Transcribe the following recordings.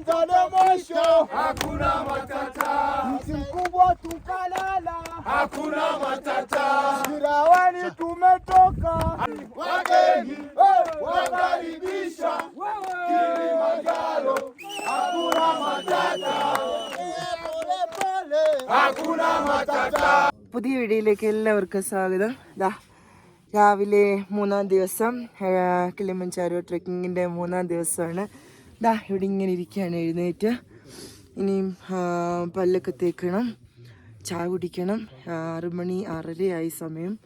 mwanzo na mwisho, hakuna matata, mti mkubwa tukalala, hakuna matata. Sirawani tumetoka, Wageni wakaribisha Kilimanjaro, hakuna matata, hakuna matata. പുതിയ വീഡിയോയിലേക്ക് എല്ലാവർക്കും സ്വാഗതം ദാ രാവിലെ മൂന്നാം ദിവസം കിളിമഞ്ചാരോ ട്രെക്കിങ്ങിന്റെ മൂന്നാം ദിവസമാണ് ദാ ഇവിടെ ഇങ്ങനെ ഇരിക്കുകയാണ് എഴുന്നേറ്റ്. ഇനിയും പല്ലൊക്കെ തേക്കണം ചായ കുടിക്കണം. ആറ് മണി ആറരയായി സമയം.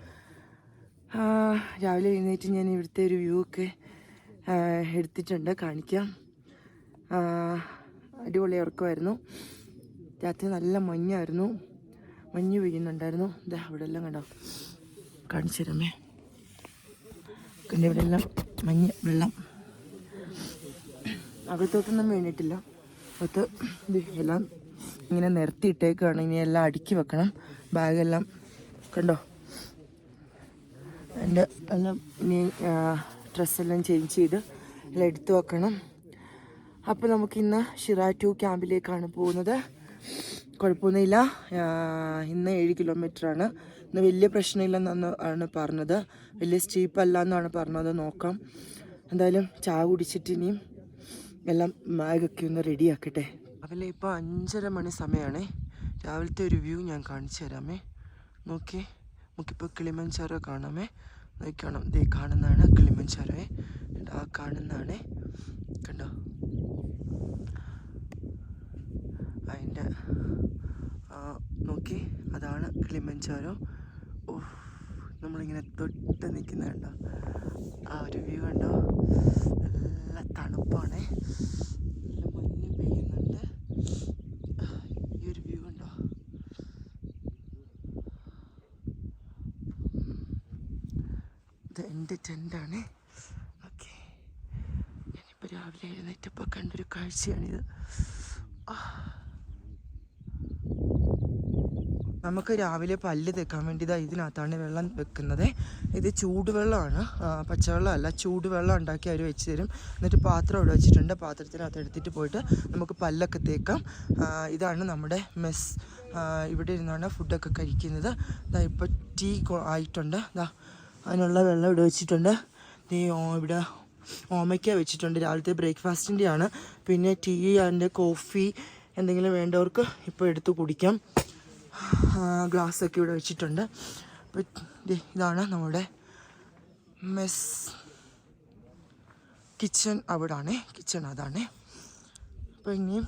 രാവിലെ എഴുന്നേറ്റ് ഞാൻ ഇവിടുത്തെ ഒരു വ്യൂ ഒക്കെ എടുത്തിട്ടുണ്ട്. കാണിക്കാം. അടിപൊളി ഉറക്കമായിരുന്നു. രാത്രി നല്ല മഞ്ഞായിരുന്നു. മഞ്ഞ് പെയ്യുന്നുണ്ടായിരുന്നു. ഇതാ അവിടെ എല്ലാം കണ്ടോ? കാണിച്ചു തരാമേ. ഇവിടെ എല്ലാം? മഞ്ഞ് വെള്ളം. അകത്തോട്ടൊന്നും വേണ്ടിയിട്ടില്ല അത് എല്ലാം ഇങ്ങനെ നിരത്തിയിട്ടേക്കാണ് ഇനി എല്ലാം അടുക്കി വെക്കണം. ബാഗെല്ലാം കണ്ടോ? എന്റെ എല്ലാം ഇനി ഡ്രസ്സെല്ലാം ചേഞ്ച് ചെയ്ത് എല്ലാം എടുത്തു വെക്കണം. അപ്പോൾ ഷിറാ ടു ക്യാമ്പിലേക്കാണ് പോകുന്നത്. കുഴപ്പമൊന്നുമില്ല. ഇന്ന് ഏഴ് കിലോമീറ്ററാണ്. ഇന്ന് വലിയ പ്രശ്നമില്ലെന്നാണ് ആണ് പറഞ്ഞത്. വലിയ സ്റ്റീപ്പ് അല്ല എന്നാണ് പറഞ്ഞത്. നോക്കാം. എന്തായാലും ചായ കുടിച്ചിട്ട് ഇനിയും എല്ലാം ബാഗൊക്കെ ഒന്ന് റെഡിയാക്കട്ടെ. രാവിലെ ഇപ്പോൾ അഞ്ചര മണി സമയമാണ് രാവിലത്തെ ഒരു വ്യൂ ഞാൻ കാണിച്ചു തരാമേ. നോക്കി നമുക്കിപ്പോൾ കിളിമഞ്ചാറോ കാണാമേ. നോക്കണം ദേ കാണുന്നതാണ് കിളിമഞ്ചാരോയെ ആ കാണുന്നതാണ്. കണ്ടോ? അതിന്റെ നോക്കി അതാണ് കിളിമഞ്ചാരോ ഓ നമ്മളിങ്ങനെ തൊട്ട് നിൽക്കുന്നുണ്ടോ ആ ഒരു വ്യൂ കണ്ടോ നല്ല തണുപ്പാണ് നല്ല മഞ്ഞ് പെയ്യുന്നുണ്ട് ആ, ഈ ഒരു വ്യൂ കണ്ടോ ഇത് എന്റെ ടെന്റാണ് ഓക്കെ. ഞാനിപ്പോൾ രാവിലെ എഴുന്നേറ്റപ്പോൾ കണ്ടൊരു കാഴ്ചയാണിത്. നമുക്ക് രാവിലെ പല്ല് തേക്കാൻ വേണ്ടി ഇതാ ഇതിനകത്താണ് വെള്ളം വെക്കുന്നത്. ഇത് ചൂടുവെള്ളമാണ്. പച്ചവെള്ളമല്ല ചൂടുവെള്ളം ഉണ്ടാക്കി അവർ വെച്ച് തരും. എന്നിട്ട് പാത്രം ഇവിടെ വെച്ചിട്ടുണ്ട്. പാത്രത്തിനകത്ത് എടുത്തിട്ട് പോയിട്ട് നമുക്ക് പല്ലൊക്കെ തേക്കാം. ഇതാണ് നമ്മുടെ മെസ്. ഇവിടെ ഇരുന്നാണ് ഫുഡൊക്കെ കഴിക്കുന്നത്. ഇപ്പോൾ ടീ ആയിട്ടുണ്ട്. ഇതാ അതിനുള്ള വെള്ളം ഇവിടെ വെച്ചിട്ടുണ്ട്. നീ ഇവിടെ ഓമയ്ക്ക വെച്ചിട്ടുണ്ട്. രാവിലത്തെ ബ്രേക്ക്ഫാസ്റ്റിന്റെയാണ് പിന്നെ ടീ അതിന്റെ കോഫി എന്തെങ്കിലും വേണ്ടവർക്ക് ഇപ്പോൾ എടുത്ത് കുടിക്കാം. ഗ്ലാസ്സൊക്കെ ഇവിടെ വെച്ചിട്ടുണ്ട്. അപ്പോൾ ഇതാണ് നമ്മുടെ മെസ് കിച്ചൺ അവിടാണ്. കിച്ചൺ അതാണ്. അപ്പോൾ ഇനിയും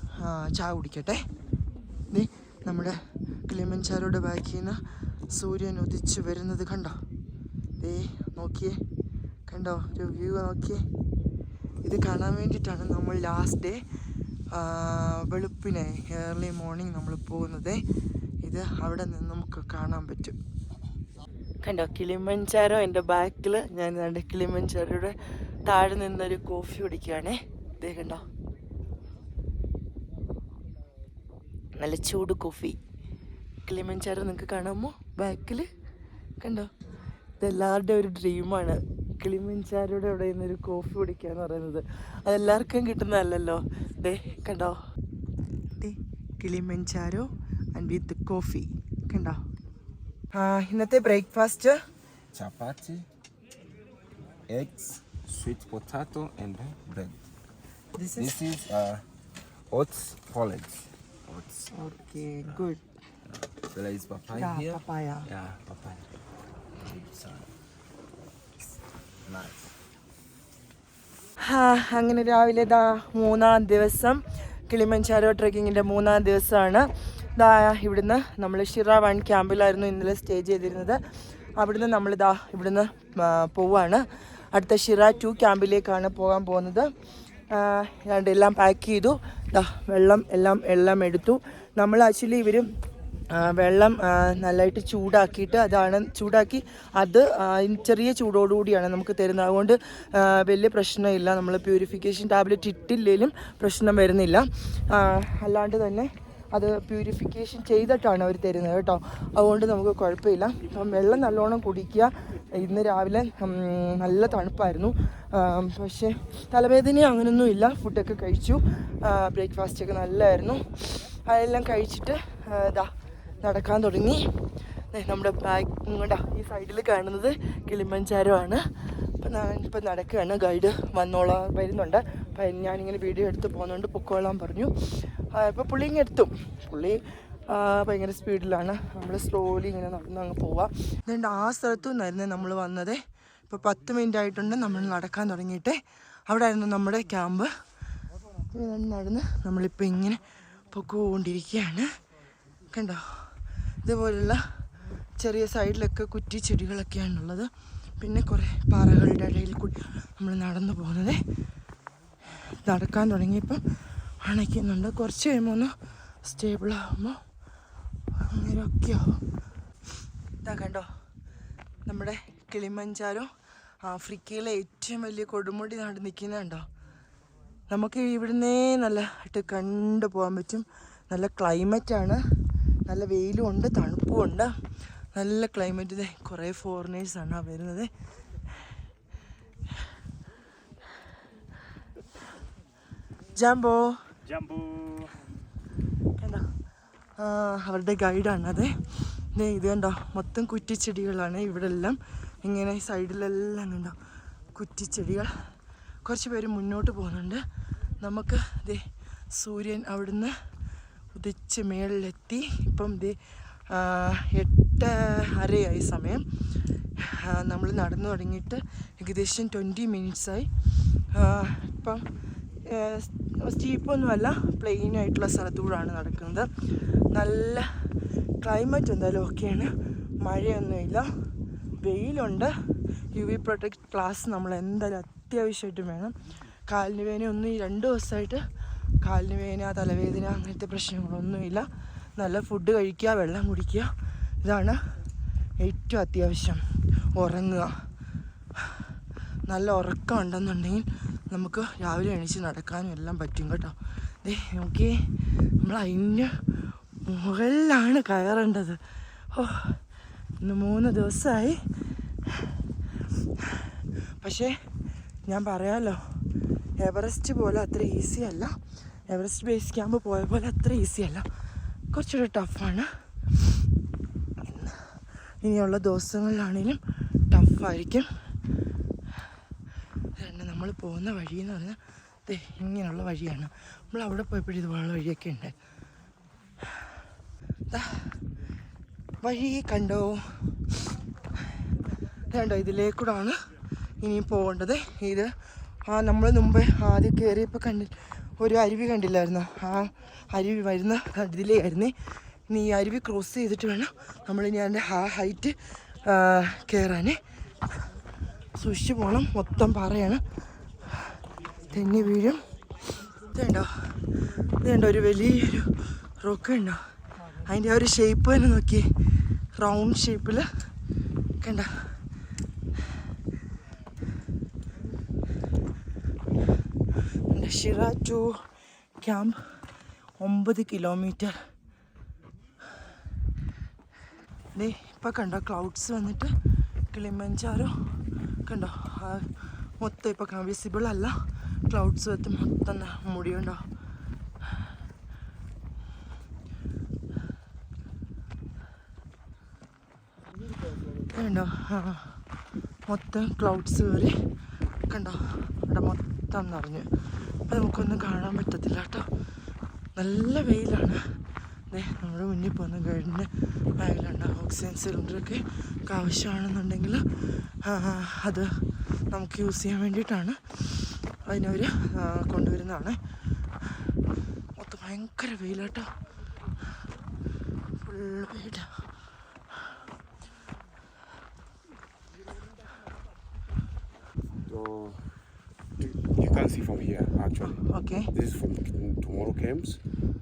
ചായ കുടിക്കട്ടെ. നമ്മുടെ കിളിമഞ്ചാരോടെ ബാക്കിൽ നിന്ന് സൂര്യൻ ഉദിച്ചു വരുന്നത് കണ്ടോ? ദേ നോക്കിയേ. കണ്ടോ? ഒരു വ്യൂ നോക്കിയേ. ഇത് കാണാൻ വേണ്ടിയിട്ടാണ് നമ്മൾ ലാസ്റ്റ് ഡേ വെളുപ്പിനെ ഏർലി മോർണിംഗ് നമ്മൾ പോകുന്നത്. ഇത് അവിടെ നിന്ന് നമുക്ക് കാണാൻ പറ്റും. കണ്ടോ? കിളിമഞ്ചാരോ എന്റെ ബാക്കിൽ ഞാൻ എന്റെ കിളിമഞ്ചാരോയുടെ താഴെ നിന്നൊരു കോഫി കുടിക്കുകയാണേ ഇതേ കണ്ടോ? നല്ല ചൂട് കോഫി കിളിമഞ്ചാരോ നിങ്ങൾക്ക് കാണാമോ? ബാക്കിൽ കണ്ടോ? ഇതെല്ലാവരുടെയും ഒരു ഡ്രീമാണ് കിളിമിഞ്ചാരുടെ അവിടെ നിന്നൊരു കോഫി കുടിക്കുക എന്ന് പറയുന്നത് അതെല്ലാവർക്കും കിട്ടുന്നതല്ലല്ലോ ദേ കണ്ടോ ദേ കിളിമിഞ്ചാരോ ആൻഡ് വിത്ത് കോഫി കണ്ടോ ആ, ഇന്നത്തെ breakfast chapati sweet potato, and bread. This uh, oats porridge. Oats. Okay good There is papaya here. Yeah, papaya. അങ്ങനെ രാവിലെ ദാ മൂന്നാം ദിവസം കിളിമഞ്ചാരോ ട്രെക്കിങ്ങിന്റെ മൂന്നാം ദിവസമാണ്. ദാ ഇവിടുന്ന് നമ്മൾ ഷിറ വൺ ക്യാമ്പിലായിരുന്നു ഇന്നലെ സ്റ്റേ ചെയ്തിരുന്നത്. അവിടുന്ന് നമ്മൾ ദാ ഇവിടുന്ന് പോവാണ്. അടുത്ത ഷിറ ടു ക്യാമ്പിലേക്കാണ് പോകാൻ പോകുന്നത്. എല്ലാം പാക്ക് ചെയ്തു. ദാ വെള്ളം എല്ലാം എല്ലാം എടുത്തു. നമ്മൾ ആക്ച്വലി ഇവർ ആ, വെള്ളം നല്ലതായിട്ട് ചൂടാക്കിയിട്ട് അതാണ് ചൂടാക്കി അത് ചെറിയ ചൂടോടുകൂടിയാണ് നമുക്ക് തരുന്നത്. അതുകൊണ്ട് വലിയ പ്രശ്നമില്ല. നമ്മൾ പ്യൂരിഫിക്കേഷൻ ടാബ്ലറ്റ് ഇട്ടില്ലെങ്കിലും പ്രശ്നം വരുന്നില്ല. അല്ലാണ്ട് തന്നെ അത് പ്യൂരിഫിക്കേഷൻ ചെയ്തിട്ടാണ് അവർ തരുന്നത് കേട്ടോ. അതുകൊണ്ട് നമുക്ക് കുഴപ്പമില്ല. അപ്പം വെള്ളം നല്ലോണം കുടിക്കുക. ഇന്ന് രാവിലെ നല്ല തണുപ്പായിരുന്നു. പക്ഷേ തലവേദന അങ്ങനെയൊന്നും ഇല്ല. ഫുഡൊക്കെ കഴിച്ചു. ബ്രേക്ക്ഫാസ്റ്റൊക്കെ നല്ലതായിരുന്നു അതെല്ലാം കഴിച്ചിട്ട് ഇതാ നടക്കാൻ തുടങ്ങി. നമ്മുടെ ബാഗ് ഇങ്ങോട്ടാ ഈ സൈഡിൽ കാണുന്നത് കിളിമഞ്ചാരോ ആണ് അപ്പം ഞാൻ ഇപ്പം നടക്കുകയാണ്. ഗൈഡ് വന്നോളാൻ വരുന്നുണ്ട്. അപ്പം ഞാനിങ്ങനെ വീഡിയോ എടുത്ത് പോകുന്നതുകൊണ്ട് പൊക്കോളാൻ പറഞ്ഞു. ഇപ്പോൾ പുള്ളി ഇങ്ങനെ എത്തും. പുള്ളി ഭയങ്കര സ്പീഡിലാണ് നമ്മൾ സ്ലോലി ഇങ്ങനെ നടന്ന് അങ്ങ് പോവാം. അതുകൊണ്ട് ആ സ്ഥലത്തു നിന്നായിരുന്നു നമ്മൾ വന്നത്. ഇപ്പോൾ പത്ത് മിനിറ്റ് ആയിട്ടുണ്ട് നമ്മൾ നടക്കാൻ തുടങ്ങിയിട്ട്. അവിടെ ആയിരുന്നു നമ്മുടെ ക്യാമ്പ് നടന്ന് നമ്മളിപ്പോൾ ഇങ്ങനെ പൊക്കോണ്ടിരിക്കുകയാണ്. കണ്ടോ? ഇതുപോലുള്ള ചെറിയ സൈഡിലൊക്കെ കുറ്റി ചെടികളൊക്കെയാണുള്ളത്. പിന്നെ കുറേ പാറകളുടെ ഇടയിൽ കൂടി നമ്മൾ നടന്നു പോകുന്നത്. നടക്കാൻ തുടങ്ങിയപ്പം അണയ്ക്കുന്നുണ്ട്. കുറച്ച് കഴിയുമ്പോൾ ഒന്ന് സ്റ്റേബിളാകുമ്പോൾ അങ്ങനെയൊക്കെയാവും അങ്ങനെയൊക്കെയോ ഇതാ കണ്ടോ? നമ്മുടെ കിളിമഞ്ചാരോ ആഫ്രിക്കയിലെ ഏറ്റവും വലിയ കൊടുമുടി നാട് നിൽക്കുന്നുണ്ടോ നമുക്ക് ഇവിടുന്നേ നല്ല ആയിട്ട് കണ്ടു പോകാൻ പറ്റും. നല്ല ക്ലൈമറ്റാണ് നല്ല വെയിലും ഉണ്ട് തണുപ്പും ഉണ്ട് നല്ല ക്ലൈമറ്റ് ഇതേ കുറേ ഫോറിനേഴ്സാണ് ആ വരുന്നത്. ജാമ്പോ Jambu. കണ്ടോ? ആ, അവരുടെ ഗൈഡാണ് അത്. ദേ ഇത് കണ്ടോ? മൊത്തം കുറ്റിച്ചെടികളാണ് ഇവിടെ എല്ലാം ഇങ്ങനെ സൈഡിലെല്ലാം കണ്ടോ? കുറ്റിച്ചെടികൾ. കുറച്ച് പേര് മുന്നോട്ട് പോകുന്നുണ്ട്. നമുക്ക് ദേ സൂര്യൻ അവിടുന്ന് ഉദിച്ച് മേളിലെത്തി. ഇപ്പം ആ, എട്ട് അരയായി സമയം. നമ്മൾ നടന്നു തുടങ്ങിയിട്ട് ഏകദേശം ട്വന്റി മിനിറ്റ്സായി ഇപ്പം സ്റ്റീപ്പൊന്നുമല്ല പ്ലെയിൻ ആയിട്ടുള്ള സ്ഥലത്തൂടാണ് നടക്കുന്നത്. നല്ല ക്ലൈമറ്റ് എന്തായാലും ഓക്കെയാണ് മഴയൊന്നുമില്ല. വെയിലുണ്ട്. യു വി പ്രൊട്ടക്ട് ക്ലാസ് നമ്മൾ എന്തായാലും അത്യാവശ്യമായിട്ടും വേണം. കാലിന് വേദന ഒന്നും ഈ രണ്ട് ദിവസമായിട്ട് കാലിന് വേദന തലവേദന അങ്ങനത്തെ പ്രശ്നങ്ങളൊന്നുമില്ല. നല്ല ഫുഡ് കഴിക്കുക വെള്ളം കുടിക്കുക. ഇതാണ് ഏറ്റവും അത്യാവശ്യം. ഉറങ്ങുക. നല്ല ഉറക്കം ഉണ്ടെന്നുണ്ടെങ്കിൽ നമുക്ക് രാവിലെ എണീച്ച് നടക്കാനും എല്ലാം പറ്റും കേട്ടോ. ദേ നോക്കി നമ്മൾ അതിന്റെ മുകളിലാണ് കയറേണ്ടത്. ഓ ഇന്ന് മൂന്ന് ദിവസമായി പക്ഷേ ഞാൻ പറയാമല്ലോ എവറസ്റ്റ് പോലെ അത്ര ഈസി അല്ല. എവറസ്റ്റ് ബേസ് ക്യാമ്പ് പോയ പോലെ അത്ര ഈസി അല്ല. കുറച്ചുകൂടെ ടഫാണ് ഇനിയുള്ള ദിവസങ്ങളിലാണെങ്കിലും ടഫായിരിക്കും അതുകൊണ്ട് നമ്മൾ പോകുന്ന വഴി എന്ന് പറഞ്ഞാൽ ഇങ്ങനെയുള്ള വഴിയാണ്. നമ്മൾ അവിടെ പോയപ്പോഴും ഇതുപോലുള്ള വഴിയൊക്കെ ഉണ്ട്. വഴി കണ്ടോ? കണ്ടോ ഇതിലേക്കൂടാണ് ഇനി പോകേണ്ടത്. ഇത് ആ നമ്മൾ മുമ്പ് ആദ്യം കയറിയപ്പോൾ കണ്ടി ഒരു അരുവി കണ്ടില്ലായിരുന്നു? ആ അരുവി വരുന്ന ഇതിലായിരുന്നേ ഇനി ഈ അരുവി ക്രോസ് ചെയ്തിട്ട് വേണം നമ്മളിനി അതിന്റെ ആ ഹൈറ്റ് കയറാൻ സൂക്ഷിച്ച് പോകണം മൊത്തം പാറയാണ്. തെന്നി വീഴും. ഇതുണ്ടോ ഇതുണ്ടോ ഒരു വലിയൊരു റോക്ക് ഉണ്ടോ അതിന്റെ ആ ഒരു ഷേപ്പ് തന്നെ നോക്കി റൗണ്ട് ഷേപ്പിൽ കണ്ട? ഷിറ ടു ക്യാമ്പ് ഒമ്പത് കിലോമീറ്റർ. ദേ ഇപ്പം കണ്ടോ ക്ലൗഡ്സ് വന്നിട്ട് കിളിമഞ്ചാരോ? കണ്ടോ മൊത്തം ഇപ്പം വിസിബിൾ അല്ല. ക്ലൗഡ്സ് വെത്ത് മൊത്തം മുടിയുണ്ടോ കണ്ടോ? മൊത്തം ക്ലൗഡ്സ് കയറി കണ്ടോ? അവിടെ പറഞ്ഞു നിറഞ്ഞു അപ്പം നമുക്കൊന്നും കാണാൻ പറ്റത്തില്ല കേട്ടോ നല്ല വെയിലാണ്. അതെ നമ്മുടെ മുന്നിൽ പോകുന്ന ഗൈഡിന്റെ ബാഗിലുണ്ട്. ഓക്സിജൻ സിലിണ്ടറൊക്കെ ആവശ്യമാണെന്നുണ്ടെങ്കിൽ അത് നമുക്ക് യൂസ് ചെയ്യാൻ വേണ്ടിയിട്ടാണ് അതിനവർ കൊണ്ടുവരുന്നതാണ്. മൊത്തം ഭയങ്കര വെയിലാട്ടോ. ഫുൾ വെയിലാണ് ഓ. can see from here actually. Ah, okay. This is from tomorrow camps,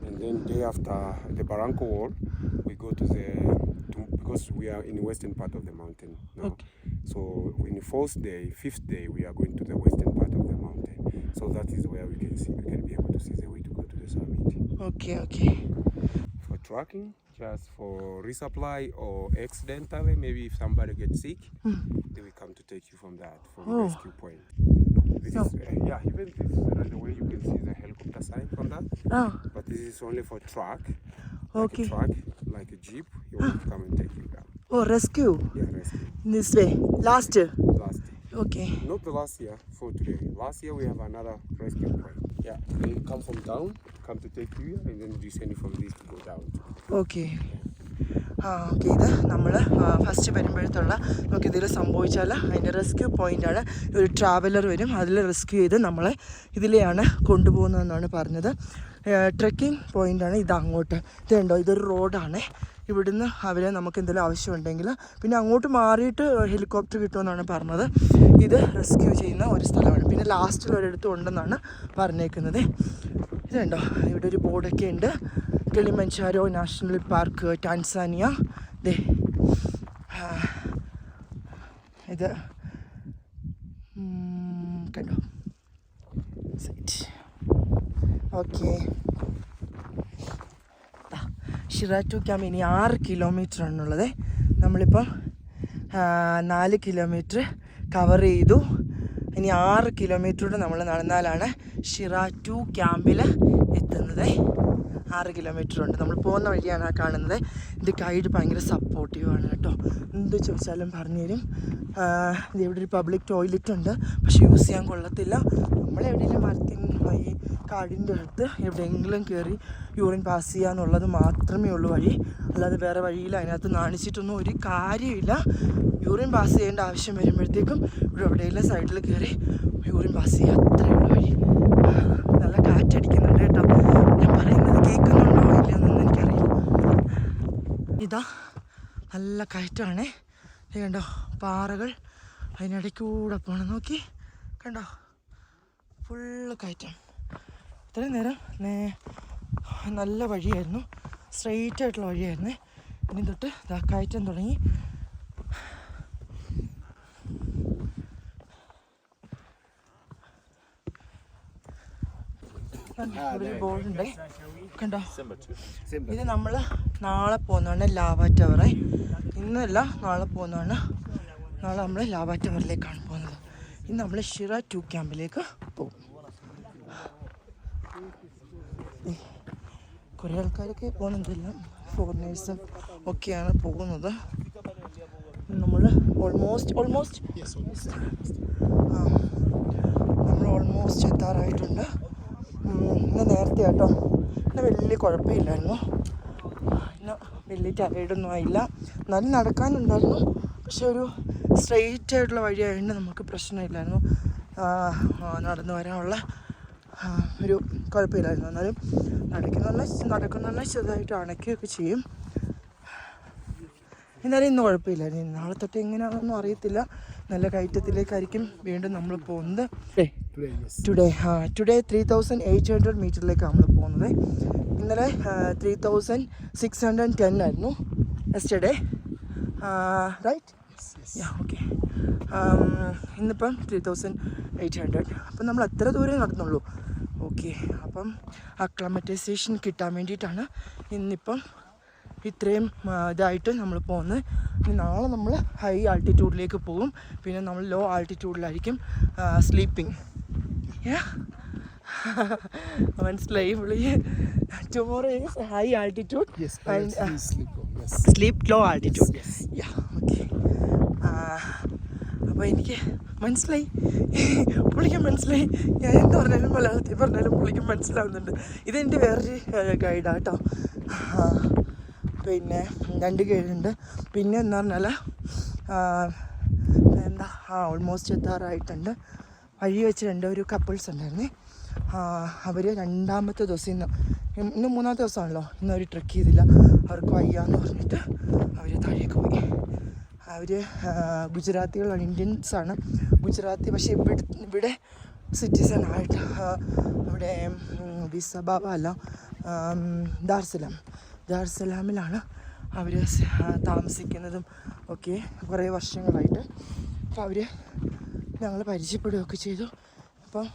and then day after the Barranco wall, we go to the to, because we are in the western part of the mountain now. Okay. So in the fourth day, fifth day, we are going to the western part of the mountain. So that is where we can see, we can be able to see the way to go to the summit. Okay, okay. For tracking, just for resupply or accidentally, maybe if somebody gets sick, mm. they will come to take you from that, from oh. the rescue point this is, uh, yeah, even this right away you can see the helicopter sign from that. Oh. But this is only for truck. Like okay. truck, like a jeep, you want to come and take you down. Oh, rescue? Yeah, rescue. This way. Last year? Last year. Okay. Not the last year, for today. Last year we have another rescue point. Yeah, they come from down, come to take you and then descend you from this to go down. Okay. Yeah. Okay ഇത് നമ്മൾ first വരുമ്പോഴത്തുള്ള നമുക്ക് ഇതിൽ സംഭവിച്ചാൽ അതിന്റെ rescue പോയിന്റാണ് ഒരു traveller വരും. അതിൽ റെസ്ക്യൂ ചെയ്ത് നമ്മളെ ഇതിലെയാണ് കൊണ്ടുപോകുന്നതെന്നാണ് പറഞ്ഞത്. ട്രെക്കിംഗ് പോയിന്റാണ് ഇത് അങ്ങോട്ട്. ഇതുണ്ടോ? ഇതൊരു റോഡാണ് ഇവിടുന്ന് അവരെ നമുക്ക് എന്തെങ്കിലും ആവശ്യമുണ്ടെങ്കിൽ പിന്നെ അങ്ങോട്ട് മാറിയിട്ട് ഹെലികോപ്റ്റർ കിട്ടുമെന്നാണ് പറഞ്ഞത്. ഇത് റെസ്ക്യൂ ചെയ്യുന്ന ഒരു സ്ഥലമാണ്. പിന്നെ ലാസ്റ്റിൽ ഒരിടത്തും ഉണ്ടെന്നാണ് പറഞ്ഞേക്കുന്നത്. ഇതുണ്ടോ? ഇവിടെ ഒരു ബോർഡൊക്കെ ഉണ്ട്. കിളിമഞ്ചാരോ നാഷണൽ പാർക്ക് ടാൻസാനിയ ദേ ഇത് കണ്ടോ? Site okay Shira to camp ഇനി ആറ് കിലോമീറ്റർ ആണുള്ളത്. നമ്മളിപ്പം നാല് കിലോമീറ്റർ കവർ ചെയ്തു. ഇനി ആറ് കിലോമീറ്ററൂടെ നമ്മൾ നടന്നാലാണ് ഷിറ ടു ക്യാമ്പിൽ എത്തുന്നത്. ആറ് കിലോമീറ്റർ ഉണ്ട്. നമ്മൾ പോകുന്ന വഴിയാണ് ആ കാണുന്നത്. ഇത് ഗൈഡ് ഭയങ്കര സപ്പോർട്ടീവാണ് കേട്ടോ. എന്ത് ചോദിച്ചാലും പറഞ്ഞുതരും ഇവിടെ ഒരു പബ്ലിക് ടോയ്ലറ്റ് ഉണ്ട്. പക്ഷെ യൂസ് ചെയ്യാൻ കൊള്ളത്തില്ല. നമ്മളെവിടെയെങ്കിലും മരത്തിൻ ഈ കാടിന്റെ അടുത്ത് എവിടെയെങ്കിലും കയറി യൂറിൻ പാസ് ചെയ്യാന്നുള്ളത് മാത്രമേ ഉള്ളൂ വഴി. അല്ലാതെ വേറെ വഴിയിൽ അതിനകത്ത് നാണിച്ചിട്ടൊന്നും ഒരു കാര്യമില്ല. യൂറിൻ പാസ് ചെയ്യേണ്ട ആവശ്യം വരുമ്പോഴത്തേക്കും ഇവിടെ എവിടെയെല്ലാം സൈഡിൽ കയറി യൂറിൻ പാസ് ചെയ്യുക. അത്രയുള്ള വഴി നല്ല കാറ്റടിക്കുന്നുണ്ട് കേട്ടോ ഞാൻ പറയുന്നത് കേൾക്കുന്നുണ്ടോ ഇല്ലയെന്നൊന്നും എനിക്കറിയില്ല ഇതാ നല്ല കയറ്റമാണേ. ഇത് കണ്ടോ പാറകൾ അതിനിടയ്ക്കൂടെ പോകണം നോക്കി കണ്ടോ? ഫുള്ള് കയറ്റം. ഇത്രയും നേരം നേ നല്ല വഴിയായിരുന്നു. സ്ട്രെയിറ്റ് ആയിട്ടുള്ള വഴിയായിരുന്നു. ഇനി തൊട്ട് ഇതാ കയറ്റം തുടങ്ങി. ബോർഡുണ്ടേ കണ്ടോ? ഇത് നമ്മൾ നാളെ പോകുന്നതാണ് ലാവ ടവറെ. ഇന്നല്ല നാളെ പോകുന്നതാണ്. നാളെ നമ്മൾ ലാവ ടവറിലേക്കാണ് പോകുന്നത്. ഇന്ന് നമ്മൾ ഷിറ ടു ക്യാമ്പിലേക്ക് പോകും. കുറേ ആൾക്കാരൊക്കെ പോകുന്നുണ്ടല്ല. ഫോറിനേഴ്സും ഒക്കെയാണ് പോകുന്നത്. നമ്മൾ ഓൾമോസ്റ്റ് ഓൾമോസ്റ്റ് നമ്മൾ ഓൾമോസ്റ്റ് എത്താറായിട്ടുണ്ട്. ഇന്ന് നേരത്തെ കേട്ടോ ഇന്ന് വലിയ കുഴപ്പമില്ലായിരുന്നു. ഇന്ന് വലിയ ടയർഡൊന്നും ആയില്ല. എന്നാലും നടക്കാനുണ്ടായിരുന്നു. പക്ഷെ ഒരു സ്ട്രെയിറ്റ് ആയിട്ടുള്ള വഴിയായതുകൊണ്ട് നമുക്ക് പ്രശ്നമില്ലായിരുന്നു. നടന്നു വരാനുള്ള ഒരു കുഴപ്പമില്ലായിരുന്നു. എന്നാലും നടക്കുന്ന നടക്കുന്ന ചെറുതായിട്ട് അണയ്ക്കുകയൊക്കെ ചെയ്യും. എന്നാലും ഇന്ന് കുഴപ്പമില്ല. ഇനി നാളെ തൊട്ട് എങ്ങനെയാണെന്നൊന്നും അറിയത്തില്ല. നല്ല കയറ്റത്തിലേക്കായിരിക്കും വീണ്ടും നമ്മൾ പോകുന്നത്. ടുഡേ ആ today three thousand eight hundred മീറ്ററിലേക്കാണ് നമ്മൾ പോകുന്നത്. ഇന്നലെ three thousand six hundred ten ആയിരുന്നു. യെസ്റ്റർഡേ റൈറ്റ് യാ ഓക്കെ ഇന്നിപ്പം ത്രീ തൗസൻഡ് എയ്റ്റ് ഹൺഡ്രഡ് അപ്പം നമ്മൾ എത്ര ദൂരം നടന്നുള്ളൂ. ഓക്കെ അപ്പം അക്ലമറ്റൈസേഷൻ കിട്ടാൻ വേണ്ടിയിട്ടാണ് ഇന്നിപ്പം ഇത്രയും ഇതായിട്ട് നമ്മൾ പോകുന്നത് ഇനി നാളെ നമ്മൾ ഹൈ ആൾട്ടിറ്റ്യൂഡിലേക്ക് പോകും. പിന്നെ നമ്മൾ ലോ ആൾട്ടിറ്റ്യൂഡിലായിരിക്കും സ്ലീപ്പിംഗ് മനസ്സിലായി പുള്ളി? Tomorrow is high altitude sleep low altitude yeah okay അപ്പോൾ എനിക്ക് മനസ്സിലായി. പുള്ളിക്ക് മനസ്സിലായി. ഞാൻ എന്ത് പറഞ്ഞാലും മലയാളത്തിൽ പറഞ്ഞാലും പുള്ളിക്ക് മനസ്സിലാവുന്നുണ്ട്. ഇതെന്റെ വേറൊരു ഗൈഡാട്ടോ പിന്നെ രണ്ട് കേഴുണ്ട് പിന്നെ എന്ന് പറഞ്ഞാൽ എന്താ ആ ഓൾമോസ്റ്റ് എത്താറായിട്ടുണ്ട്. വഴി വെച്ച് രണ്ട് ഒരു കപ്പിൾസ് ഉണ്ടായിരുന്നേ. അവർ രണ്ടാമത്തെ ദിവസം ഇന്ന് ഇന്ന് മൂന്നാമത്തെ ദിവസമാണല്ലോ ഇന്ന് അവർ ട്രക്ക് ചെയ്തില്ല. അവർക്ക് വയ്യാന്ന് പറഞ്ഞിട്ട് അവർ താഴേക്ക് പോയി. അവർ ഗുജറാത്തികളാണ് ഇന്ത്യൻസാണ് ഗുജറാത്തി പക്ഷേ ഇവിടെ ഇവിടെ സിറ്റിസൺ ആയിട്ട് അവിടെ വിസബാബ അല്ല ദാർസലാം ദാർസലാമിലാണ് അവർ താമസിക്കുന്നതും ഒക്കെ കുറേ വർഷങ്ങളായിട്ട്. അപ്പോൾ അവർ ഞങ്ങൾ പരിചയപ്പെടുകയൊക്കെ ചെയ്തു. അപ്പം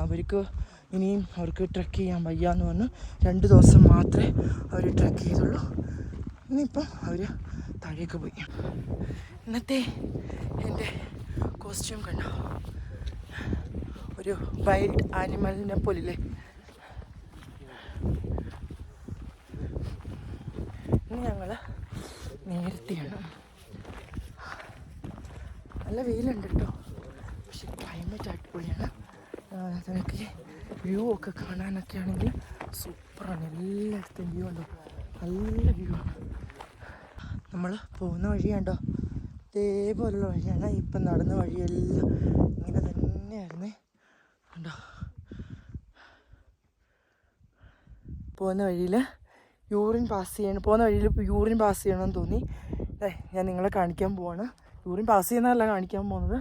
അവർക്ക് ഇനിയും അവർക്ക് ട്രക്ക് ചെയ്യാൻ വയ്യ എന്ന് പറഞ്ഞു. രണ്ട് ദിവസം മാത്രമേ അവർ ട്രക്ക് ചെയ്തുള്ളൂ. ഇനിയിപ്പം അവർ താഴേക്ക് പോയി. ഇന്നത്തെ എന്റെ കോസ്റ്റ്യൂം കണ്ടോ? ഒരു വൈൽഡ് ആനിമലിനെ പോലില്ലേ? ഇനി ഞങ്ങൾ നേരത്തെയാണ് നല്ല വെയിലുണ്ട് കേട്ടോ പക്ഷെ ക്ലൈമറ്റ് അടിപൊളിയാണ്. അതിനൊക്കെ വ്യൂ ഒക്കെ കാണാനൊക്കെ ആണെങ്കിൽ സൂപ്പറാണ് എല്ലായിടത്തും വ്യൂ ഉണ്ടോ? നല്ല വ്യൂ ആണ്. നമ്മൾ പോകുന്ന വഴി കണ്ടോ ഇതേപോലുള്ള വഴിയാണ്. ഇപ്പം നടന്ന വഴിയെല്ലാം ഇങ്ങനെ തന്നെയായിരുന്നേ. ഉണ്ടോ പോകുന്ന വഴിയിൽ യൂറിൻ പാസ് ചെയ്യണം പോകുന്ന വഴിയിൽ യൂറിൻ പാസ് ചെയ്യണമെന്ന് തോന്നി. ഞാൻ നിങ്ങളെ കാണിക്കാൻ പോവാണ്. യൂറിൻ പാസ് ചെയ്യുന്നതല്ല കാണിക്കാൻ പോകുന്നത്.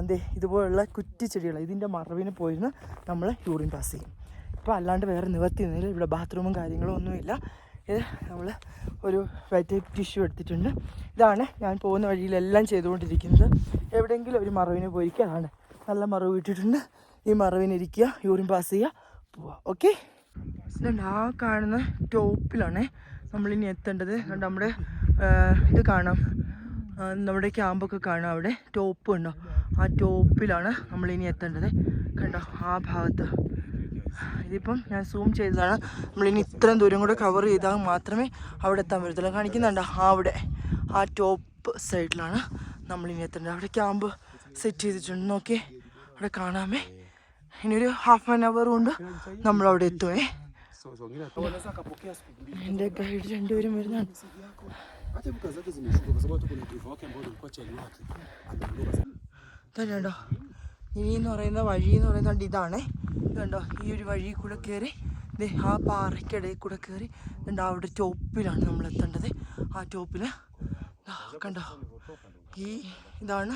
എന്തേ ഇതുപോലുള്ള കുറ്റിച്ചെടികൾ ഇതിന്റെ മറവിന് പോയിരുന്ന് നമ്മൾ യൂറിൻ പാസ് ചെയ്യും. ഇപ്പോൾ അല്ലാണ്ട് വേറെ നിവർത്തി നിവർത്തിയൊന്നുമില്ല ഇവിടെ ബാത്റൂമും കാര്യങ്ങളും ഒന്നുമില്ല. ഇത് നമ്മൾ ഒരു വൈറ്റ് ടിഷ്യൂ എടുത്തിട്ടുണ്ട്. ഇതാണ് ഞാൻ പോകുന്ന വഴിയിലെല്ലാം ചെയ്തുകൊണ്ടിരിക്കുന്നത്. എവിടെയെങ്കിലും ഒരു മറവിന് പോയിരിക്കുക. അതാണ് നല്ല മറവ് ഇട്ടിട്ടുണ്ട് ഈ മറവിനിരിക്കുക യൂറിൻ പാസ് ചെയ്യുക പോവുക ഓക്കെ? ഇതുണ്ട് ആ കാണുന്ന ടോപ്പിലാണ് നമ്മളിനി എത്തേണ്ടത്. അതുകൊണ്ട് നമ്മുടെ ഇത് കാണാം. നമ്മുടെ ക്യാമ്പൊക്കെ കാണാം അവിടെ. ടോപ്പ് ഉണ്ടോ? ആ ടോപ്പിലാണ് നമ്മളിനി എത്തേണ്ടത്. കണ്ടോ ആ ഭാഗത്ത്. ഇതിപ്പം ഞാൻ സൂം ചെയ്തതാണ്. നമ്മളിനി ഇത്രയും ദൂരം കൂടെ കവർ ചെയ്താൽ മാത്രമേ അവിടെ എത്താൻ പറ്റത്തുള്ളൂ. കാണിക്കുന്നുണ്ട്? അവിടെ. ആ ടോപ്പ് സൈഡിലാണ് നമ്മളിനി എത്തേണ്ടത്. അവിടെ ക്യാമ്പ് സെറ്റ് ചെയ്തിട്ടുണ്ട്. നോക്കിയേ. അവിടെ കാണാമേ. ഇനി ഒരു ഹാഫ് ആൻ അവർ കൊണ്ട് നമ്മൾ അവിടെ എത്തുവേ. എന്റെ ഗൈഡ് രണ്ടുപേരും വരുന്നതാണ്. തന്നെയുണ്ടോ ഇനി എന്ന് പറയുന്ന വഴി എന്ന് പറയുന്നത് ഇതാണേ. കണ്ടോ? ഈ ഒരു വഴി കൂടെ കയറി ആ പാറയ്ക്കിടയിൽ കൂടെ കയറി കണ്ടോ? അവിടെ ടോപ്പിലാണ് നമ്മൾ എത്തേണ്ടത്. ആ ടോപ്പിൽ കണ്ടോ? ഈ ഇതാണ്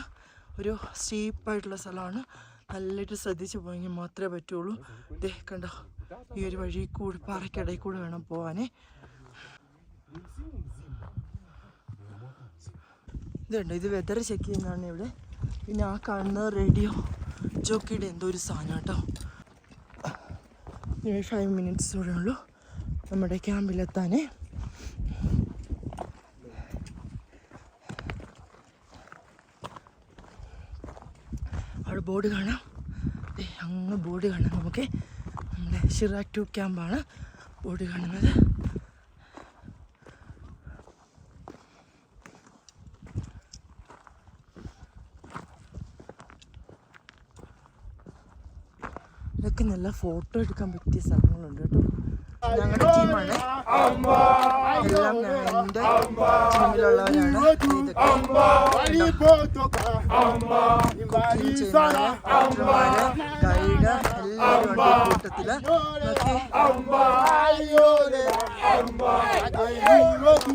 ഒരു സ്റ്റീപ്പായിട്ടുള്ള സ്ഥലമാണ്. നല്ലതായിട്ട് ശ്രദ്ധിച്ച് പോയെങ്കിൽ മാത്രമേ പറ്റുള്ളൂ. ദേ കണ്ടോ ഈ ഒരു വഴി കൂടി പാറയ്ക്കിടയിൽ കൂടെ വേണം പോവാനേ. ഇതുണ്ട് ഇത് വെതർ ചെക്ക് ചെയ്യുന്നതാണ് ഇവിടെ. പിന്നെ ആ കാണുന്ന റേഡിയോ ജോക്കിയുടെ എന്തോ ഒരു സാധനം കേട്ടോ. ഫൈവ് മിനിറ്റ്സ് കൂടെ ഉള്ളൂ. നമ്മുടെ ക്യാമ്പിലെത്താനേ ബോർഡ് കാണാം. അങ്ങ് ബോർഡ് കാണാം. നമുക്ക് നമ്മുടെ ഷിറാക് ടു ക്യാമ്പാണ് ബോർഡ് കാണുന്നത്. ഇതൊക്കെ നല്ല ഫോട്ടോ എടുക്കാൻ പറ്റിയ സ്ഥലങ്ങളുണ്ട് കേട്ടോ. ഞങ്ങളുടെ ടീമാണ് എല്ലാം എന്റെ ടീമിലുള്ളവരാണ് ഇതൊക്കെ Walipotoka കുക്കിംഗ് ചെയ്യുന്നവര് ഡോക്ടർമാര് ഗൈഡ് എല്ലാവരും ഉണ്ട് ഈ കൂട്ടത്തിൽ നോക്കി Ayole wageni wetu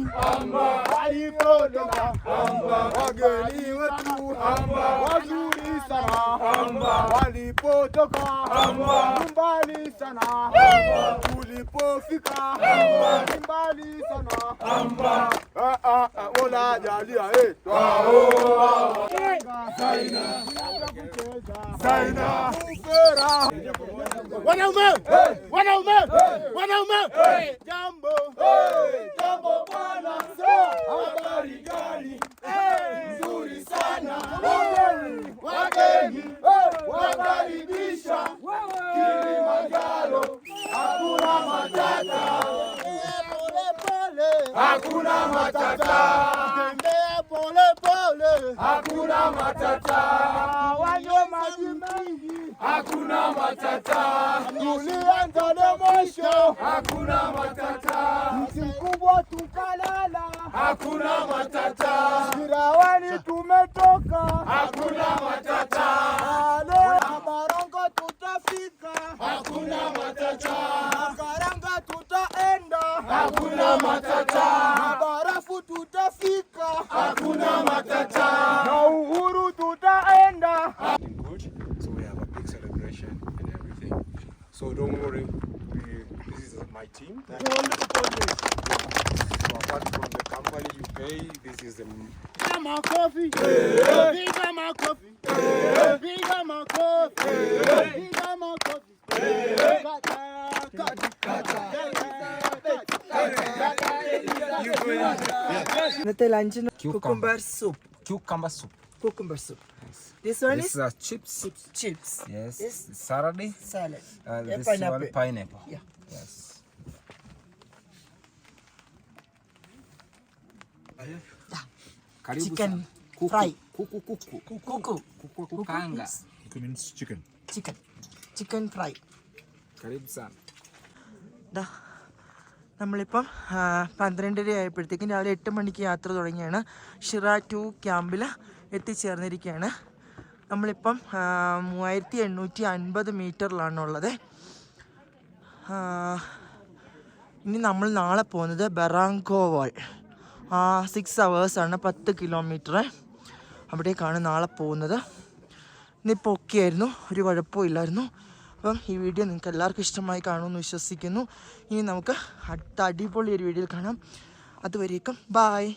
walipotoka wageni wetu wazuri sana walipotoka ulipofika mbali sana amba wala ajalia twaoa saina. Saina. Wanaume Wanaume Wanaume Jambo Jambo bwana Habari gani Nzuri sana Wageni Wakaribisha Kilimanjaro Hakuna matata Hakuna matata Tembea pole pole Hakuna matata Hakuna matata. Tulianza na mwisho. Hakuna matata. Mti mkubwa tukalala. Hakuna matata. Kirawani tumetoka. Hakuna matata my team. You pay, this is the. Bigger my coffee. Bigger my coffee. Bigger my coffee. Bigger my coffee. Yeah. Cucumber soup. Cucumber soup. Cucumber soup. This one this is uh, chips. chips. Chips. Yes. This Saturday. Salad. Uh, this pineapple. one pineapple. Yeah. Yes. Karibu Chicken. Kuku. fry. Kuku kuku. Kuku. Kuku kukanga. Chicken. Chicken fry. Karibu sana. Da. നമ്മളിപ്പം പന്ത്രണ്ടര ആയപ്പോഴത്തേക്കും രാവിലെ എട്ട് മണിക്ക് യാത്ര തുടങ്ങിയാണ് ഷിറ to ക്യാമ്പിൽ എത്തിച്ചേർന്നിരിക്കുകയാണ് നമ്മളിപ്പം മൂവായിരത്തി എണ്ണൂറ്റി അൻപത് മീറ്ററിലാണുള്ളത് ആ, ഇനി നമ്മൾ നാളെ പോകുന്നത് ബെറാങ്കോവാൾ സിക്സ് അവേഴ്സാണ് പത്ത് കിലോമീറ്റർ അവിടേക്കാണ് നാളെ പോകുന്നത്. ഇന്നിപ്പോൾ ഓക്കെ ആയിരുന്നു. ഒരു കുഴപ്പമില്ലായിരുന്നു. അപ്പം ഈ വീഡിയോ നിങ്ങൾക്ക് എല്ലാവർക്കും ഇഷ്ടമായി കാണുമെന്ന് വിശ്വസിക്കുന്നു. ഇനി നമുക്ക് അടുത്ത അടിപൊളി ഒരു വീഡിയോയിൽ കാണാം. അതുവരേക്കും ബായ്